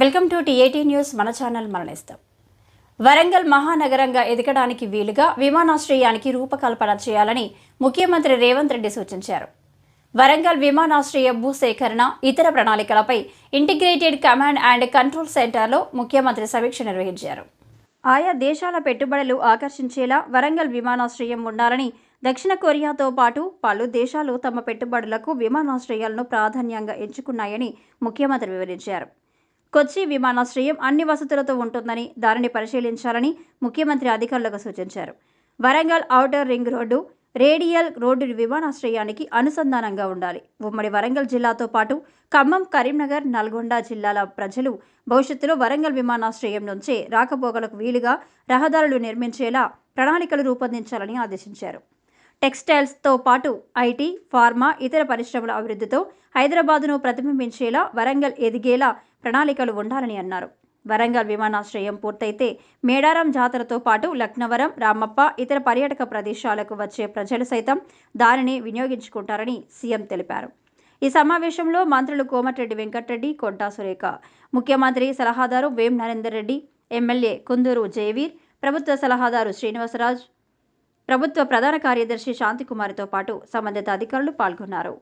Welcome to TAT news. మన channel మరణిస్తాం. వరంగల్ మహానగరంగా ఎదగడానికి వీలుగా విమానాశ్రయానికి రూపకల్పన చేయాలని ముఖ్యమంత్రి రేవంత్ రెడ్డి సూచించారు. వరంగల్ విమానాశ్రయ భూసేకరణ ఇతర ప్రణాళికలపై ఇంటిగ్రేటెడ్ కమాండ్ అండ్ కంట్రోల్ సెంటర్లో ముఖ్యమంత్రి సమీక్ష నిర్వహించారు. ఆయా దేశాల పెట్టుబడులు ఆకర్షించేలా వరంగల్ విమానాశ్రయం ఉండాలని దక్షిణ కొరియాతో పాటు పలు దేశాలు తమ పెట్టుబడులకు విమానాశ్రయాలను ప్రాధాన్యంగా ఎంచుకున్నాయని ముఖ్యమంత్రి వివరించారు. కొచ్చి విమానాశ్రయం అన్ని వసతులతో ఉంటుందని దానిని పరిశీలించాలని ముఖ్యమంత్రి అధికారులకు సూచించారు. Warangal outer ring road radial road విమానాశ్రయానికి అనుసంధానంగా ఉండాలి. ఉమ్మడి వరంగల్ జిల్లాతో పాటు ఖమ్మం కరీంనగర్ నల్గొండ జిల్లాల ప్రజలు భవిష్యత్తులో వరంగల్ విమానాశ్రయం నుంచే రాకపోకలకు వీలుగా రహదారులు నిర్మించేలా ప్రణాళికలు రూపొందించాలని ఆదేశించారు. టెక్స్టైల్స్తో పాటు ఐటీ ఫార్మా ఇతర పరిశ్రమల అభివృద్ధితో హైదరాబాదును ప్రతిబింబించేలా వరంగల్ ఎదిగేలా ప్రణాళికలు ఉండాలని అన్నారు. వరంగల్ విమానాశ్రయం పూర్తయితే మేడారం జాతరతో పాటు లక్నవరం రామప్ప ఇతర పర్యాటక ప్రదేశాలకు వచ్చే ప్రజలు సైతం దానిని వినియోగించుకుంటారని సీఎం తెలిపారు. ఈ సమావేశంలో మంత్రులు కోమటిరెడ్డి వెంకటరెడ్డి కొంటా సురేఖ ముఖ్యమంత్రి సలహాదారు వేం నరేందర్ రెడ్డి ఎమ్మెల్యే కుందూరు జయవీర్ ప్రభుత్వ సలహాదారు శ్రీనివాసరాజ్ ప్రభుత్వ ప్రధాన కార్యదర్శి శాంతికుమారితో పాటు సంబంధిత అధికారులు పాల్గొన్నారు.